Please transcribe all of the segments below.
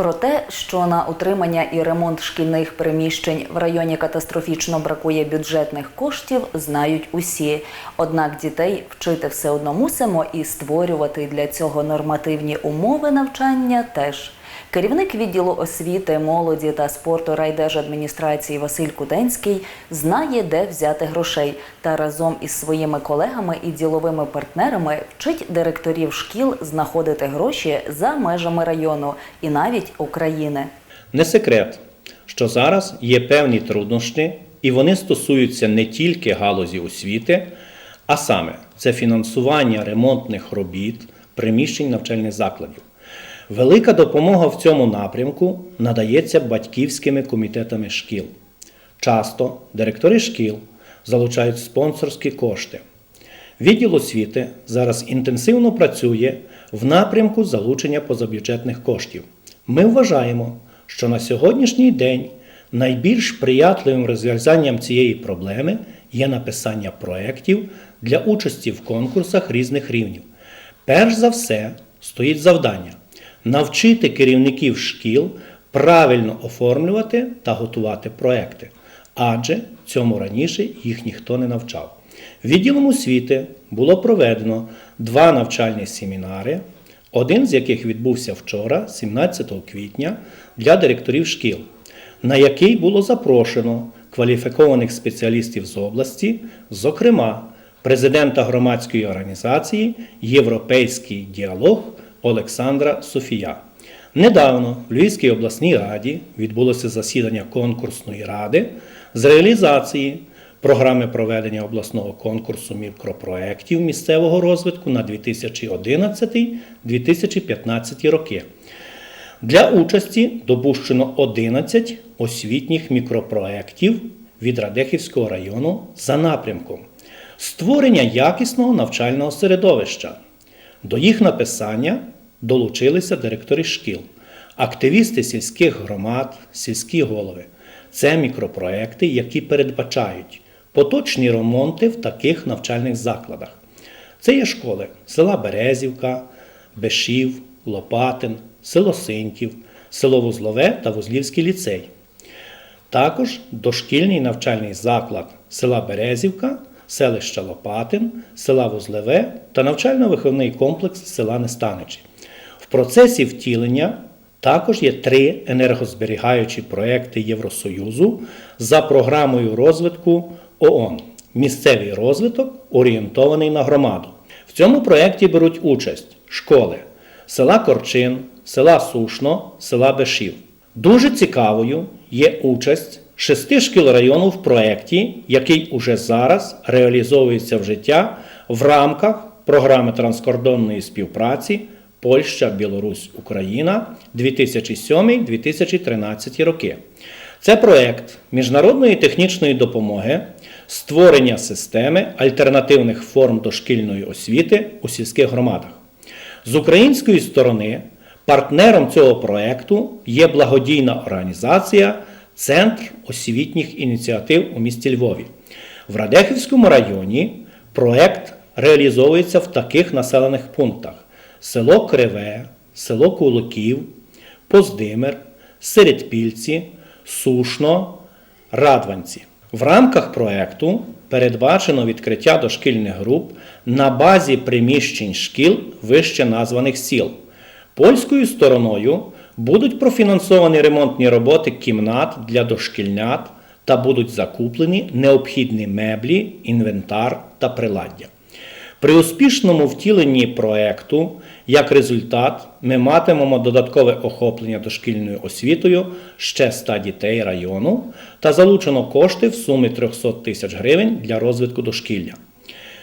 Про те, що на утримання і ремонт шкільних приміщень в районі катастрофічно бракує бюджетних коштів, знають усі. Однак дітей вчити все одно мусимо і створювати для цього нормативні умови навчання теж. Керівник відділу освіти, молоді та спорту райдержадміністрації Василь Куденський знає, де взяти грошей, та разом із своїми колегами і діловими партнерами вчить директорів шкіл знаходити гроші за межами району і навіть України. Не секрет, що зараз є певні труднощі, і вони стосуються не тільки галузі освіти, а саме це фінансування ремонтних робіт, приміщень навчальних закладів. Велика допомога в цьому напрямку надається батьківськими комітетами шкіл. Часто директори шкіл залучають спонсорські кошти. Відділ освіти зараз інтенсивно працює в напрямку залучення позабюджетних коштів. Ми вважаємо, що на сьогоднішній день найбільш приятливим розв'язанням цієї проблеми є написання проєктів для участі в конкурсах різних рівнів. Перш за все стоїть завдання навчити керівників шкіл правильно оформлювати та готувати проекти, адже цьому раніше їх ніхто не навчав. Відділом освіти було проведено два навчальні семінари, один з яких відбувся вчора, 17 квітня, для директорів шкіл, на який було запрошено кваліфікованих спеціалістів з області, зокрема президента громадської організації Європейський діалог Олександра Софія. Недавно в Львівській обласній раді відбулося засідання конкурсної ради з реалізації програми проведення обласного конкурсу мікропроєктів місцевого розвитку на 2011-2015 роки. Для участі допущено 11 освітніх мікропроєктів від Радехівського району за напрямком створення якісного навчального середовища. До їх написання долучилися директори шкіл, активісти сільських громад, сільські голови. Це мікропроекти, які передбачають поточні ремонти в таких навчальних закладах. Це є школи села Березівка, Бешів, Лопатин, село Синьків, село Вузлове та Вузлівський ліцей. Також дошкільний навчальний заклад села Березівка, селища Лопатин, села Вузлеве та навчально-виховний комплекс села Нестаничі. В процесі втілення також є три енергозберігаючі проекти Євросоюзу за програмою розвитку ООН Місцевий розвиток орієнтований на громаду. В цьому проєкті беруть участь школи села Корчин, села Сушно, села Бешів. Дуже цікавою є участь шести шкіл району в проєкті, який уже зараз реалізовується в життя в рамках програми транскордонної співпраці Польща, Білорусь, Україна 2007-2013 роки. Це проєкт міжнародної технічної допомоги, створення системи альтернативних форм дошкільної освіти у сільських громадах. З української сторони партнером цього проєкту є благодійна організація Центр освітніх ініціатив у місті Львові. В Радехівському районі проєкт реалізовується в таких населених пунктах: село Криве, село Куликів, Поздимир, Середпільці, Сушно, Радванці. В рамках проєкту передбачено відкриття дошкільних груп на базі приміщень шкіл вище названих сіл. Польською стороною будуть профінансовані ремонтні роботи кімнат для дошкільнят та будуть закуплені необхідні меблі, інвентар та приладдя. При успішному втіленні проекту, як результат, ми матимемо додаткове охоплення дошкільною освітою ще 100 дітей району та залучено кошти в сумі 300 тисяч гривень для розвитку дошкілля.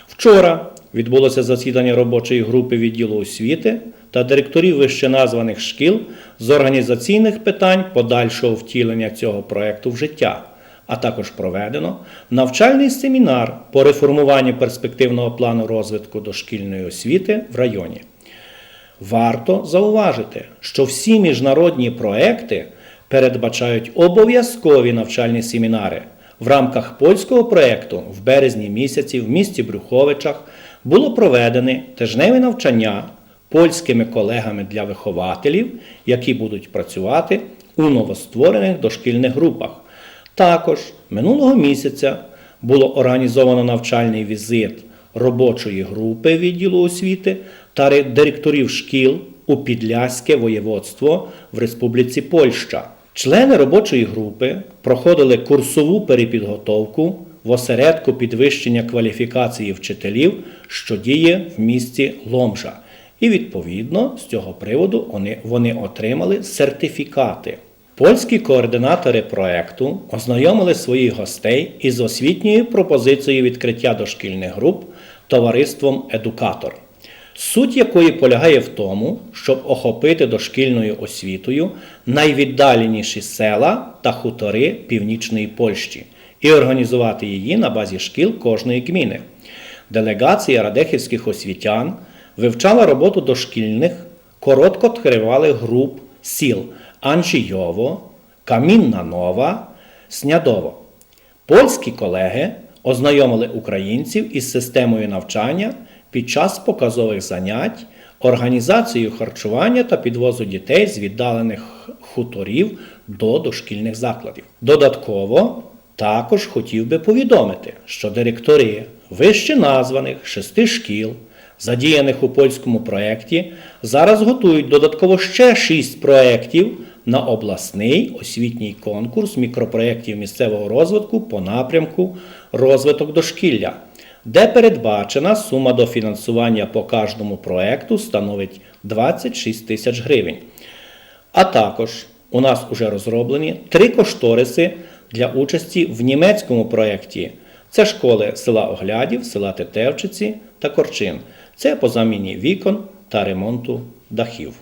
Вчора відбулося засідання робочої групи відділу освіти та директорів вищеназваних шкіл з організаційних питань подальшого втілення цього проекту в життя а також проведено навчальний семінар по реформуванню перспективного плану розвитку дошкільної освіти в районі. Варто зауважити, що всі міжнародні проекти передбачають обов'язкові навчальні семінари. В рамках польського проєкту в березні місяці в місті Брюховичах було проведене тижневе навчання польськими колегами для вихователів, які будуть працювати у новостворених дошкільних групах. Також минулого місяця було організовано навчальний візит робочої групи відділу освіти та директорів шкіл у Підляське воєводство в Республіці Польща. Члени робочої групи проходили курсову перепідготовку в осередку підвищення кваліфікації вчителів, що діє в місті Ломжа. І відповідно з цього приводу вони, вони отримали сертифікати. Польські координатори проекту ознайомили своїх гостей із освітньою пропозицією відкриття дошкільних груп товариством Едукатор, суть якої полягає в тому, щоб охопити дошкільною освітою найвіддаленіші села та хутори північної Польщі і організувати її на базі шкіл кожної гміни. Делегація радехівських освітян вивчала роботу дошкільних коротко короткотривалих груп сіл Анжійово, Камінна Нова, Снядово. Польські колеги ознайомили українців із системою навчання під час показових занять, організацією харчування та підвозу дітей з віддалених хуторів до дошкільних закладів. Додатково також хотів би повідомити, що директори вище названих шести шкіл, задіяних у польському проєкті, зараз готують додатково ще шість проєктів на обласний освітній конкурс мікропроєктів місцевого розвитку по напрямку розвиток дошкілля, де передбачена сума дофінансування по кожному проєкту становить 26 тисяч гривень. А також у нас вже розроблені три кошториси для участі в німецькому проєкті. Це школи села Оглядів, села Тетевчиці та Корчин. Це по заміні вікон та ремонту дахів.